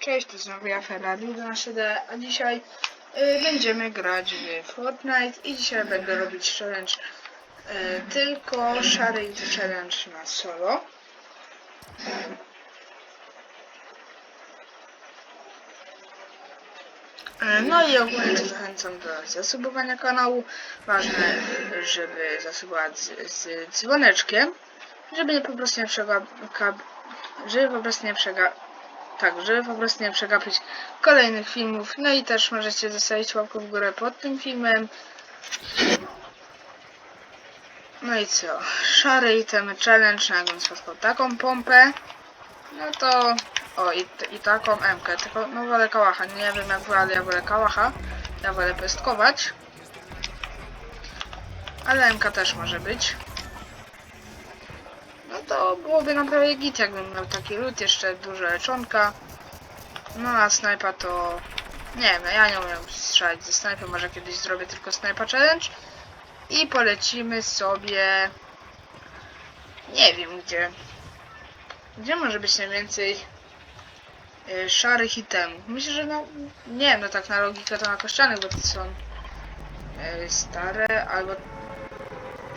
Cześć, to znowu ja Ferrari 12D, a dzisiaj y, będziemy grać w Fortnite i dzisiaj będę robić challenge y, tylko szary challenge na solo. Y, No i ogólnie zachęcam do zasubowania kanału. Ważne, żeby zasubować z, z dzwoneczkiem, żeby po prostu nie przegap, żeby po prostu nie przegap, tak, żeby po prostu nie przegapić kolejnych filmów. No i też możecie zostawić łapkę w górę pod tym filmem. No i co? Szary itemy challenge, jakbym spotkał taką pompę, no to... O, i, i taką MK, tylko no wolę kałacha, nie wiem jak wy, ale ja wolę kałacha. Ja wolę pestkować. Ale MK też może być. To byłoby naprawdę git, jakbym miał taki lód, jeszcze dużo leczonka. No a snajpa to... Nie wiem, ja nie umiem strzelać ze snajpy, może kiedyś zrobię tylko snajpa challenge. I polecimy sobie... Nie wiem gdzie. Gdzie może być najwięcej y, szarych itemów? Myślę, że no... Nie wiem, no tak na logikę to na kościanych, bo to są y, stare, albo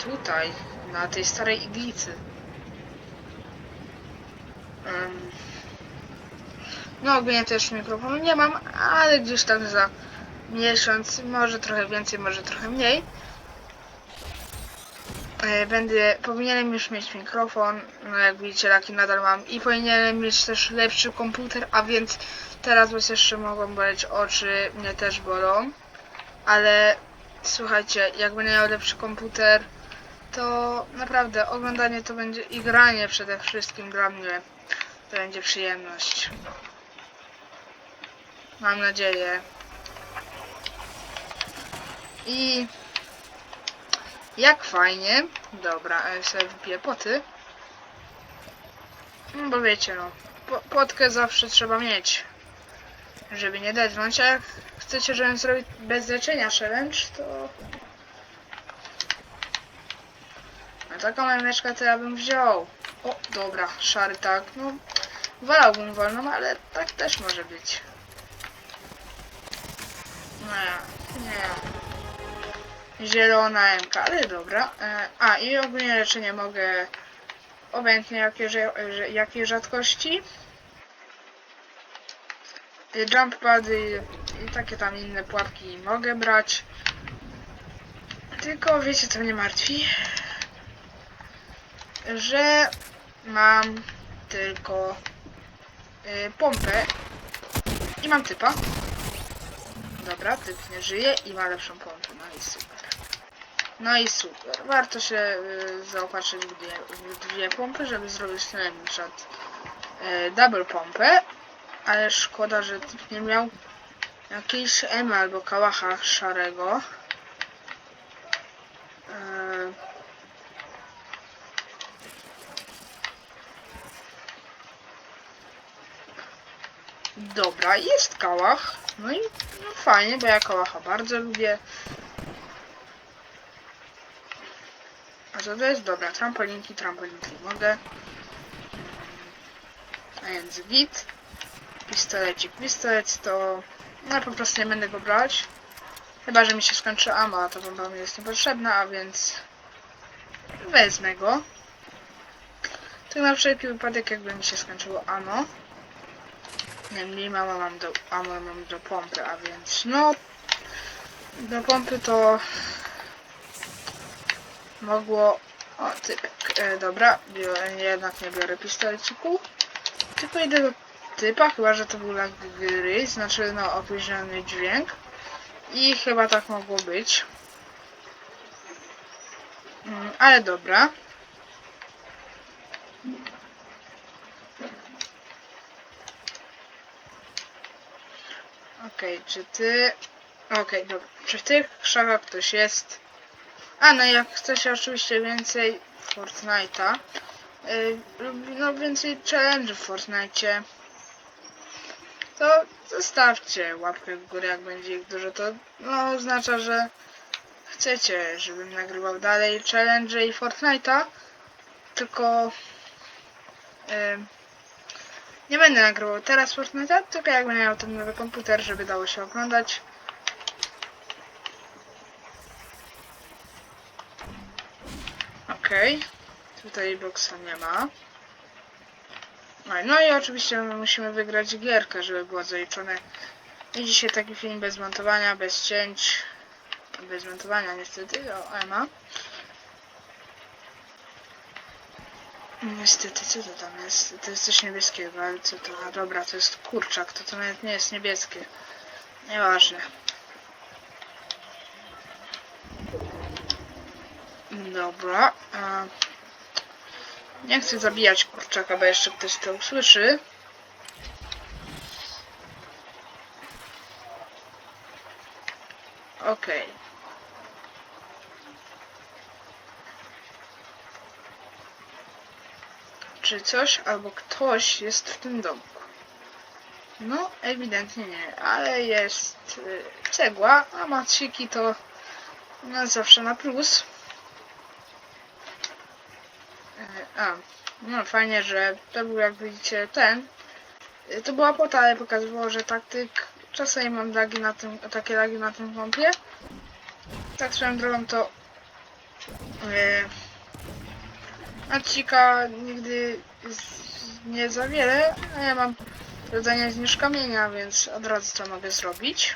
tutaj, na tej starej iglicy. No ogólnie też mikrofonu nie mam, ale gdzieś tam za miesiąc, może trochę więcej, może trochę mniej. e, Będę, powinienem już mieć mikrofon, no jak widzicie taki nadal mam. I powinienem mieć też lepszy komputer, a więc teraz was jeszcze mogą boleć oczy, mnie też bolą, ale słuchajcie, jak będę miał lepszy komputer, to naprawdę oglądanie to będzie i granie przede wszystkim dla mnie to będzie przyjemność. Mam nadzieję. I jak fajnie. Dobra, ja sobie wypiję poty. No bo wiecie no, po, potkę zawsze trzeba mieć. Żeby nie dednąć, a jak chcecie, żebym zrobił bez leczenia challenge, to... A taką memeczkę to ja bym wziął. O, dobra, szary tak, no wolałbym wolną, ale tak też może być. Nie, nie. Zielona MK, ale dobra. E, A, i ogólnie leczenie mogę obojętnie jakie, jakiej rzadkości. Y, Jump pady i takie tam inne pułapki mogę brać. Tylko wiecie co mnie martwi? Że mam tylko y, pompę i mam typa. Dobra, typ nie żyje i ma lepszą pompę. No i super. No i super. Warto się y, zaopatrzyć w dwie, w dwie pompy, żeby zrobić ten przykład y, double pompę. Ale szkoda, że typ nie miał jakiejś M albo kałacha szarego. Y, Dobra, jest kałach. No i no fajnie, bo ja kałacha bardzo lubię. A co to jest? Dobra, trampolinki, trampolinki mogę. A więc git. Pistolecik, pistolet to... No po prostu nie będę go brać. Chyba, że mi się skończy ammo, a to bomba mi jest niepotrzebna, a więc... Wezmę go. Tak na wszelki wypadek, jakby mi się skończyło ammo. Nie, mniej mama mam do, ammo mam do pompy, a więc no do pompy to mogło o typek, e, dobra, jednak nie biorę pistoleciku tylko idę do typa, chyba że to był lag gry, znaczy no opóźniony dźwięk i chyba tak mogło być. Mm, ale dobra Okej, czy ty... Okej, dobra. Czy w tych krzakach ktoś jest? A, no jak chcecie oczywiście więcej Fortnite'a, yy, no więcej challenge w Fortnite, to zostawcie łapkę w górę, jak będzie ich dużo, to no oznacza, że chcecie, żebym nagrywał dalej challenge i Fortnite'a, tylko yy, Nie będę nagrywał teraz Fortnite'a, tylko jak będę miał ten nowy komputer, żeby dało się oglądać. Okej. Tutaj boksa nie ma. No i- oczywiście my musimy wygrać gierkę, żeby było zaliczone. I dzisiaj taki film bez montowania, bez cięć. Bez montowania niestety, o Ema. Niestety, co to tam jest? To jest coś niebieskiego, ale co to? A dobra, to jest kurczak, to to nawet nie jest niebieskie. Nieważne. Dobra. Nie chcę zabijać kurczaka, bo jeszcze ktoś to usłyszy. Okej. Czy coś albo ktoś jest w tym domku? No, ewidentnie nie, ale jest y, cegła, a maciki to no, zawsze na plus. Y, A, no fajnie, że to był jak widzicie ten. Y, To była płota, ale pokazywało, że taktyk. Czasami mam lagi na tym, takie lagi na tym kompie. Tak swoją drogą to yy, Macika nigdy nie za wiele, a ja mam rodzenie niż kamienia, więc od razu to mogę zrobić.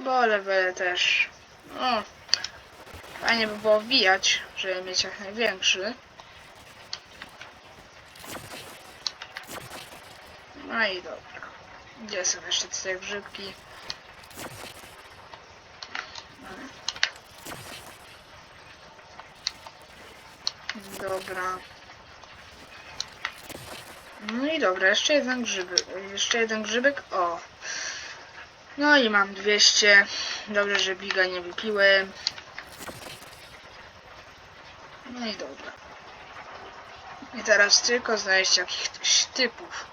Bo levele też. No, fajnie by było wbijać, żeby mieć jak największy. No i dobra. Gdzie są jeszcze te grzybki? Dobra. No i dobra, jeszcze jeden grzyby, jeszcze jeden grzybek, o. No i mam 200. Dobrze, że biga nie wypiłem. No i dobra. I teraz tylko znaleźć jakichś typów.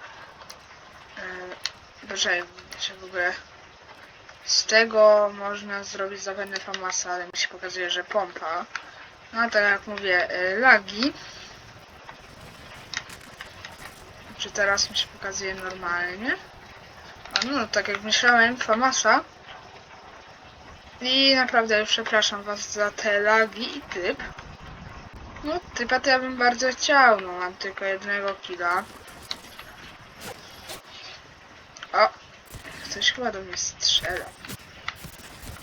Yy, Boże, czy w ogóle z tego można zrobić zapewne famasa, ale mi się pokazuje, że pompa. No tak jak mówię, yy, lagi. Czy teraz mi się pokazuje normalnie? A no, tak jak myślałem, famasa. I naprawdę przepraszam was za te lagi i typ. No, typa to ja bym bardzo chciał, no mam tylko jednego killa. O! Ktoś chyba do mnie strzelał.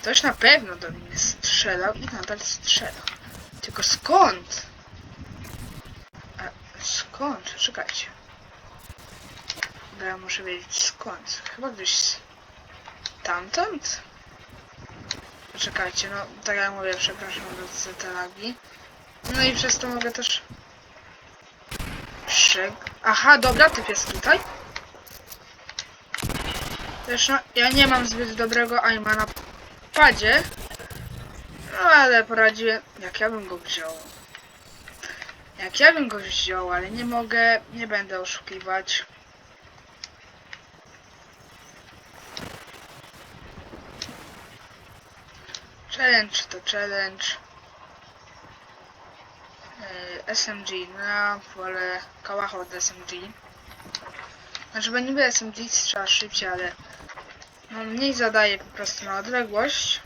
Ktoś na pewno do mnie strzelał i nadal strzela. Tylko skąd? A, skąd? Czekajcie. Bo ja muszę wiedzieć skąd. Chyba gdzieś tamtąd? Czekajcie, no tak jak mówię, przepraszam za te lagi. No i przez to mogę też... Przeg... Aha, dobra, typ jest tutaj. Też no, ja nie mam zbyt dobrego aima na padzie. No ale poradziłem... Jak ja bym go wziął? Jak ja bym go wziął, ale nie mogę, nie będę oszukiwać. Challenge to challenge. Yy, SMG, no wolę kałacha od SMG. Znaczy, bo niby SMG strzela szybciej, ale no mniej zadaje po prostu na odległość.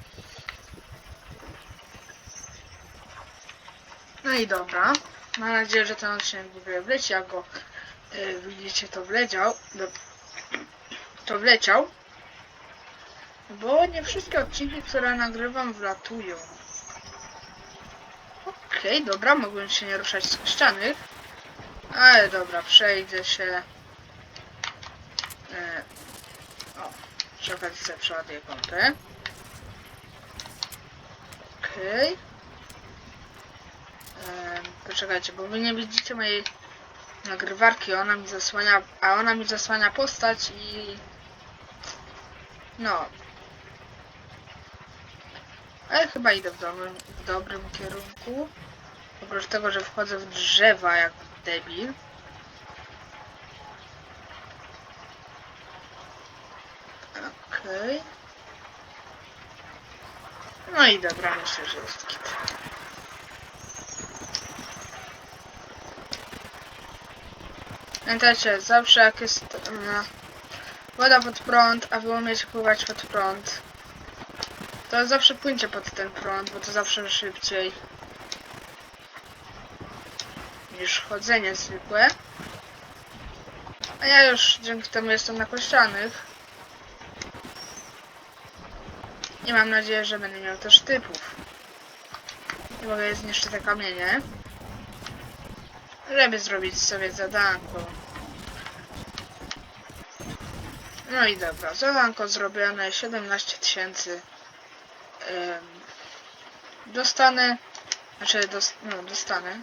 No i dobra. Mam nadzieję, że ten odcinek ogóle wleci, jak go yy, widzicie, to wleciał. Do, to wleciał. Bo nie wszystkie odcinki, które nagrywam, wlatują. Okej, dobra, mogłem się nie ruszać z ściany. Ale dobra, przejdę się. E, o, sobie przeładuję pompę. Okej. E, Poczekajcie, bo wy nie widzicie mojej nagrywarki, ona mi zasłania, a ona mi zasłania postać i... No. Ale chyba idę w dobrym, w dobrym kierunku. Oprócz tego, że wchodzę w drzewa jak debil. Okej. No i dobra, myślę, że jest kit. Pamiętajcie, zawsze jak jest e, woda pod prąd, a wy umiecie pływać pod prąd, to zawsze płyńcie pod ten prąd, bo to zawsze szybciej niż chodzenie zwykłe. A ja już dzięki temu jestem na kościanych. I mam nadzieję, że będę miał też typów. I mogę zniszczyć te kamienie. Żeby zrobić sobie zadanko. No i dobra, zadanko zrobione, 17 tysięcy. Dostanę, znaczy dos, no, dostanę.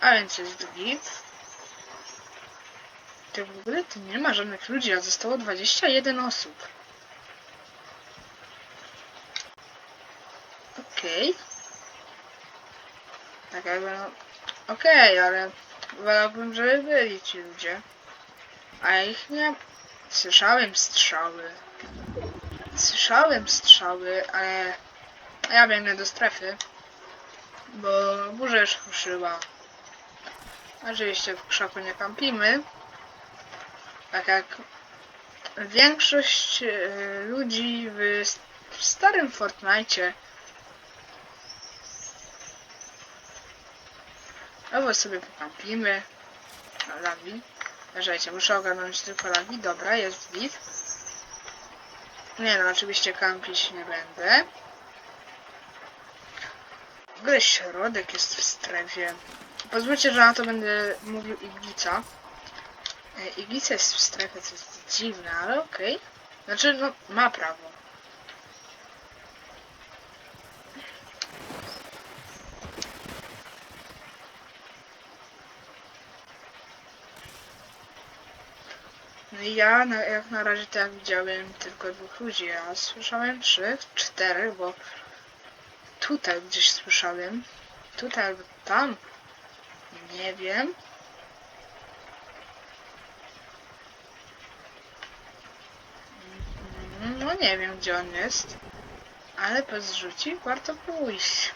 A więc jest git. To w ogóle tu nie ma żadnych ludzi, a zostało 21 osób. Okej. Tak jakby no... Okej, ale wolałbym, żeby byli ci ludzie. A ich nie... Słyszałem strzały. Słyszałem strzały, ale... Ja biegnę do strefy. Bo burza już ruszyła. Oczywiście w krzaku nie kampimy. Tak jak większość e, ludzi w, starym Fortnite Albo sobie pokampimy. Lagi. Uważajcie, muszę ogarnąć tylko lagi. Dobra, jest git. Nie no, oczywiście kampić nie będę. W ogóle środek jest w strefie. Pozwólcie, że na to będę mówił Iglica. E, Iglica jest w strefie, co jest dziwne, ale okej. Znaczy, no, ma prawo. No i ja na, jak na razie tak widziałem tylko dwóch ludzi, a słyszałem trzech, czterech, bo tutaj gdzieś słyszałem. Tutaj albo tam. Nie wiem. Mm, No nie wiem gdzie on jest. Ale po zrzuci warto pójść.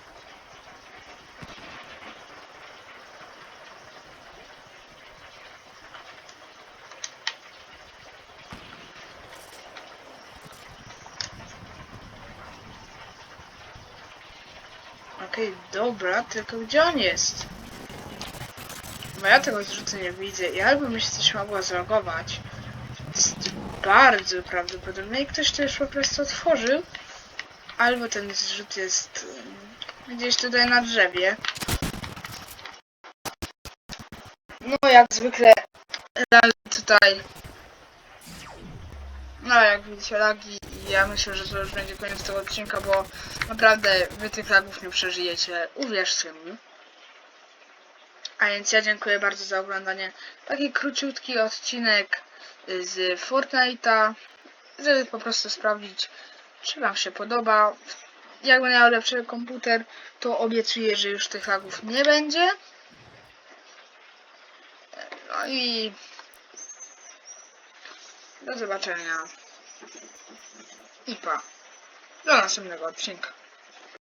Okej, dobra, tylko gdzie on jest? Bo ja tego zrzutu nie widzę i albo mi się coś mogło zlogować. Jest bardzo prawdopodobne i ktoś to już po prostu otworzył. Albo ten zrzut jest gdzieś tutaj na drzewie. No jak zwykle tutaj. No jak widzicie lagi ja myślę, że to już będzie koniec tego odcinka, bo naprawdę wy tych lagów nie przeżyjecie. Uwierzcie mi. A więc ja dziękuję bardzo za oglądanie. Taki króciutki odcinek z Fortnite'a, żeby po prostu sprawdzić, czy Wam się podoba. Jak będę miał lepszy komputer, to obiecuję, że już tych lagów nie będzie. No i do zobaczenia. I pa. Do następnego odcinka.